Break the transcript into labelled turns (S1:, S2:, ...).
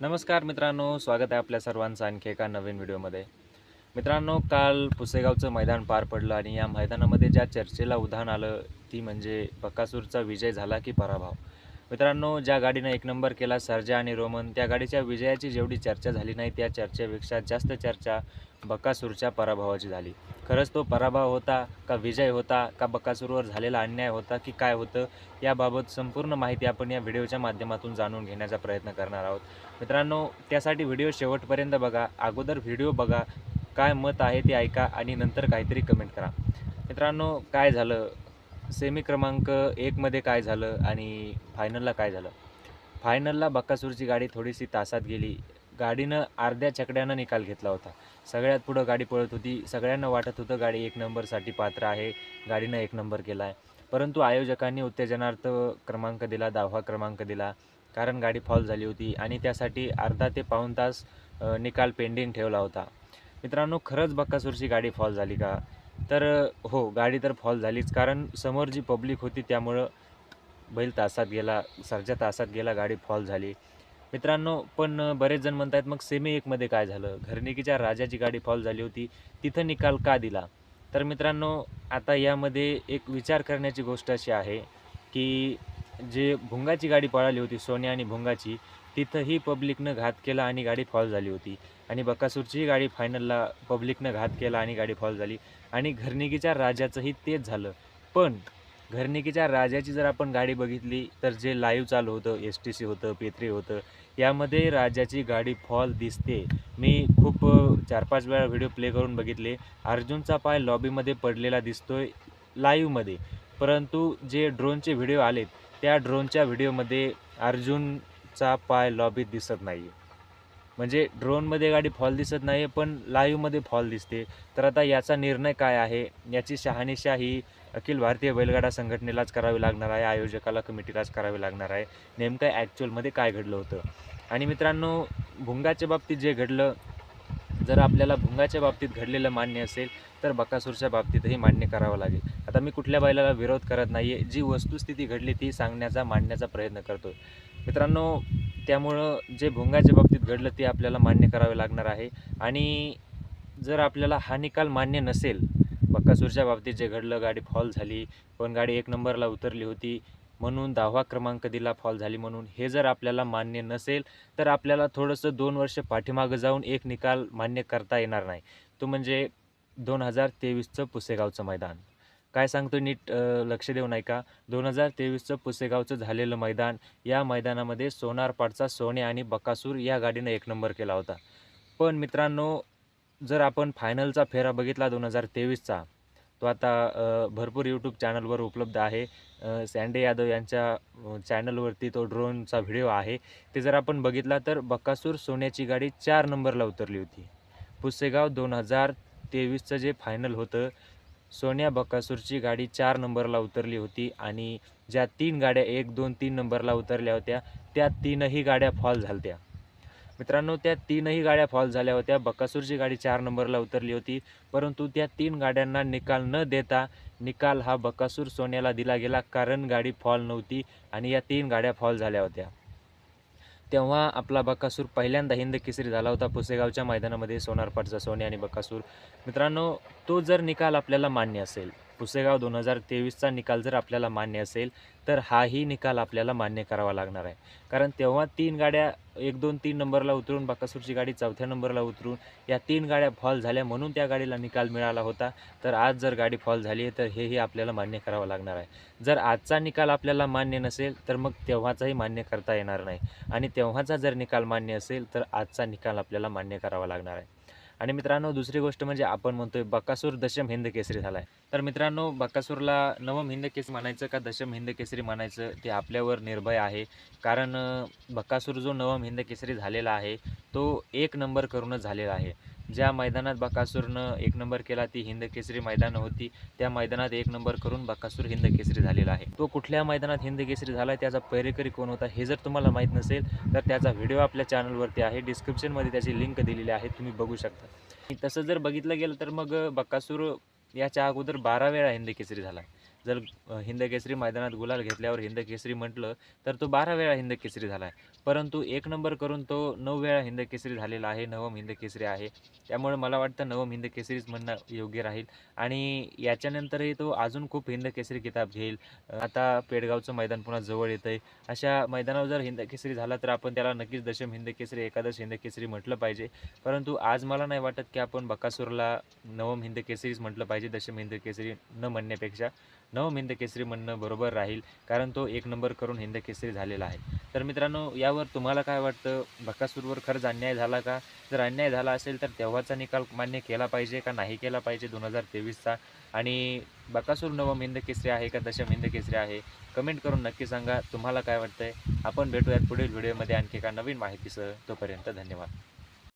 S1: नमस्कार मित्रांनो स्वागत आहे आपल्या सर्वांचं आणखी एका नवीन व्हिडिओमध्ये. मित्रांनो काल पुसेगावचं मैदान पार पडलं आणि या मैदानामध्ये ज्या चर्चेला उधाण आलं ती म्हणजे बकासूरचा विजय झाला की पराभव? मित्रांनो ज्या गाडीनं एक नंबर केला सर्जा आणि रोमन त्या गाडीच्या विजयाची जेवढी चर्चा झाली नाही त्या चर्चेपेक्षा जास्त चर्चा बकासूरच्या पराभवाची झाली. खरंच तो पराभव होता का विजय होता का बकासूरवर झालेला अन्याय होता की काय होतं याबाबत संपूर्ण माहिती आपण या व्हिडिओच्या माध्यमातून जाणून घेण्याचा प्रयत्न करणार आहोत. मित्रांनो त्यासाठी व्हिडिओ शेवटपर्यंत बघा अगोदर व्हिडिओ बघा काय मत आहे ते ऐका आणि नंतर काहीतरी कमेंट करा. मित्रांनो काय झालं? सेमी क्रमांक एकमध्ये काय झालं आणि फायनलला काय झालं? फायनलला बक्कासूरची गाडी थोडीशी तासात गेली. गाडीनं अर्ध्या चकड्यानं निकाल घेतला होता. सगळ्यात पुढं गाडी पळत होती. सगळ्यांना वाटत होतं गाडी एक नंबरसाठी पात्र आहे. गाडीनं एक नंबर केला आहे परंतु आयोजकांनी उत्तेजनार्थ क्रमांक दिला दहावा क्रमांक दिला. कारण गाडी फॉल झाली होती आणि त्यासाठी अर्धा ते पाऊण तास निकाल पेंडिंग ठेवला होता. मित्रांनो खरंच बक्कासूरची गाडी फॉल झाली का? तर हो गाडी तर फॉल झालीच. कारण समोर जी पब्लिक होती त्यामुळं बैल तासात गेला सरच्या तासात गेला गाडी फॉल झाली. मित्रांनो पण बरेच जण म्हणत आहेत मग सेमी एकमध्ये काय झालं? घरनिकीच्या राजाची गाडी फॉल झाली होती. तिथं निकाल का दिला? तर मित्रांनो आता यामध्ये एक विचार करण्याची गोष्ट अशी आहे की जे भुंगाची गाडी पळाली होती सोन्या आणि भुंगाची तिथंही पब्लिकनं घात केला आणि गाडी फॉल झाली होती. आणि बकासूरचीही गाडी फायनलला पब्लिकनं घात केला आणि गाडी फॉल झाली. आणि घरनिकीच्या राजाचंही तेच झालं. पण घरनिकीच्या राजाची जर आपण गाडी बघितली तर जे लाईव्ह चालू होतं एस टी सी होतं पेत्री होतं यामध्ये राजाची गाडी फॉल दिसते. मी खूप चार पाच वेळा व्हिडिओ प्ले करून बघितले. अर्जुनचा पाय लॉबीमध्ये पडलेला दिसतोय लाईव्हमध्ये परंतु जे ड्रोनचे व्हिडिओ आलेत त्या ड्रोनच्या व्हिडिओमध्ये अर्जुनचा पाय लॉबीत दिसत नाही म्हणजे ड्रोनमध्ये गाडी फॉल दिसत नाही पण लाईव्हमध्ये फॉल दिसते. तर आता याचा निर्णय काय आहे? याची शहानिशा ही अखिल भारतीय बैलगाडा संघटनेलाच करावी लागणार आहे आयोजकाला कमिटीलाच करावी लागणार आहे. नेमकं ॲक्च्युअलमध्ये काय घडलं होतं? आणि मित्रांनो भुंगाच्या बाबतीत जे घडलं जर आपल्याला भुंगाच्या बाबतीत घडलेलं मान्य असेल तर बकासूरच्या बाबतीतही मान्य करावं लागेल. आता मी कुठल्या बैलाला विरोध करत नाही आहे जी वस्तुस्थिती घडली ती सांगण्याचा मांडण्याचा प्रयत्न करतो मित्रांनो त्यामुळं जे भोंगाच्या बाबतीत घडलं ते आपल्याला मान्य करावे लागणार आहे. आणि जर आपल्याला हा निकाल मान्य नसेल बक्कासूरच्या बाबतीत जे घडलं गाडी फॉल झाली पण गाडी एक नंबरला उतरली होती म्हणून दहावा क्रमांक दिला फॉल झाली म्हणून हे जर आपल्याला मान्य नसेल तर आपल्याला थोडंसं दोन वर्ष पाठीमागं जाऊन एक निकाल मान्य करता येणार नाही. तो म्हणजे दोन हजार तेवीसचं पुसेगावचं मैदान. काय सांगतो नीट लक्ष देऊ ऐका. दोन हजार तेवीसचं पुसेगावचं झालेलं मैदान या मैदानामध्ये सोनारपाडचा सोने आणि बकासूर या गाडीनं एक नंबर केला होता. पण मित्रांनो जर आपण फायनलचा फेरा बघितला दोन हजार तेवीसचा तो आता भरपूर यूट्यूब चॅनलवर उपलब्ध आहे. सँडे यादव यांच्या चॅनलवरती तो ड्रोनचा व्हिडिओ आहे. ते जर आपण बघितला तर बकासूर सोन्याची गाडी चार नंबरला उतरली होती. पुसेगाव दोन हजार तेवीसचं जे फायनल होतं सोन्या बकासूरची गाडी चार नंबरला उतरली होती आणि ज्या तीन गाड्या एक दोन तीन नंबरला उतरल्या होत्या त्या तीनही गाड्या फॉल झाल्या मित्रांनो त्या तीनही गाड्या फॉल झाल्या होत्या. बकासूरची गाडी चार नंबरला उतरली होती परंतु त्या तीन गाड्यांना निकाल न देता निकाल हा बकासूर सोन्याला दिला गेला कारण गाडी फॉल नव्हती आणि या तीन गाड्या फॉल झाल्या होत्या. तेव्हा आपला बकासूर पहिल्यांदा हिंद केसरी झाला होता. पुसेगावच्या मैदानामध्ये सोनारपाटचा सोने आणि बकासूर. मित्रांनो तो जर निकाल आपल्याला मान्य असेल पुसेगाव दोन हजार तेवीसचा निकाल जर आपल्याला मान्य असेल तर हाही निकाल आपल्याला मान्य करावा लागणार आहे. कारण तेव्हा तीन गाड्या एक दोन तीन नंबरला उतरून बाकासूरची गाडी चौथ्या नंबरला उतरून या तीन गाड्या फॉल झाल्या म्हणून त्या गाडीला निकाल मिळाला होता. तर आज जर गाडी फॉल झाली आहे तर हेही आपल्याला मान्य करावं लागणार आहे. जर आजचा निकाल आपल्याला मान्य नसेल तर मग तेव्हाचाही मान्य करता येणार नाही. आणि तेव्हाचा जर निकाल मान्य असेल तर आजचा निकाल आपल्याला मान्य करावा लागणार आहे. आणि मित्रांनो दुसरी गोष्ट म्हणजे आपण म्हणतोय बकासूर दशम हिंद केसरी झाला आहे तर मित्रांनो बकासूरला नवम हिंद केसरी म्हणायचं का दशम हिंद केसरी म्हणायचं ते आपल्यावर निर्भय आहे. कारण बकासूर जो नवम हिंद केसरी झालेला आहे तो एक नंबर करूनच झालेला आहे. ज्या मैदानात बकासूरनं एक नंबर केला ती हिंद केसरी मैदानं होती. त्या मैदानात एक नंबर करून बकासूर हिंद केसरी झालेला आहे. तो कुठल्या मैदानात हिंद केसरी झाला त्याचा पैरेकरी कोण होता हे जर तुम्हाला माहीत नसेल तर त्याचा व्हिडिओ आपल्या चॅनलवरती आहे. डिस्क्रिप्शनमध्ये त्याची लिंक दिलेली आहे तुम्ही बघू शकता. तसं जर बघितलं गेलं तर मग बकासूर याच्या अगोदर बारा वेळा हिंद केसरी झाला. जर हिंदकेसरी हिंद केसरी मैदानात गुलाल घेतल्यावर हिंद केसरी म्हटलं तर तो बारा वेळा हिंद केसरी झाला आहे परंतु एक नंबर करून तो नऊ वेळा हिंद केसरी झालेला आहे नवम हिंद केसरी आहे. त्यामुळे मला वाटतं नवम हिंद केसरीच म्हणणं योग्य राहील. आणि याच्यानंतरही तो अजून खूप हिंद केसरी किताब घेईल. आता पेडगावचं मैदान पुन्हा जवळ येतं आहे अशा मैदानावर जर हिंद केसरी झाला तर आपण त्याला नक्कीच दशम हिंद केसरी एकादश हिंद केसरी म्हटलं पाहिजे. परंतु आज मला नाही वाटत की आपण बकासूरला नवम हिंद केसरीच म्हटलं पाहिजे दशम हिंद केसरी न म्हणण्यापेक्षा. नवम हिंद केसरी म्हणणं बरोबर राहील कारण तो एक नंबर करून हिंद केसरी झालेला आहे. तर मित्रांनो यावर तुम्हाला काय वाटतं? बकासूरवर खरंच अन्याय झाला का? जर अन्याय झाला असेल तर तेव्हाचा निकाल मान्य केला पाहिजे का नाही केला पाहिजे दोन हजार तेवीसचा? आणि बकासूर नवम हिंद केसरी आहे का दशम हिंद केसरी आहे? कमेंट करून नक्की सांगा. तुम्हाला काय वाटतंय? आपण भेटूयात पुढील व्हिडिओमध्ये आणखी एका नवीन माहितीसह. तोपर्यंत धन्यवाद.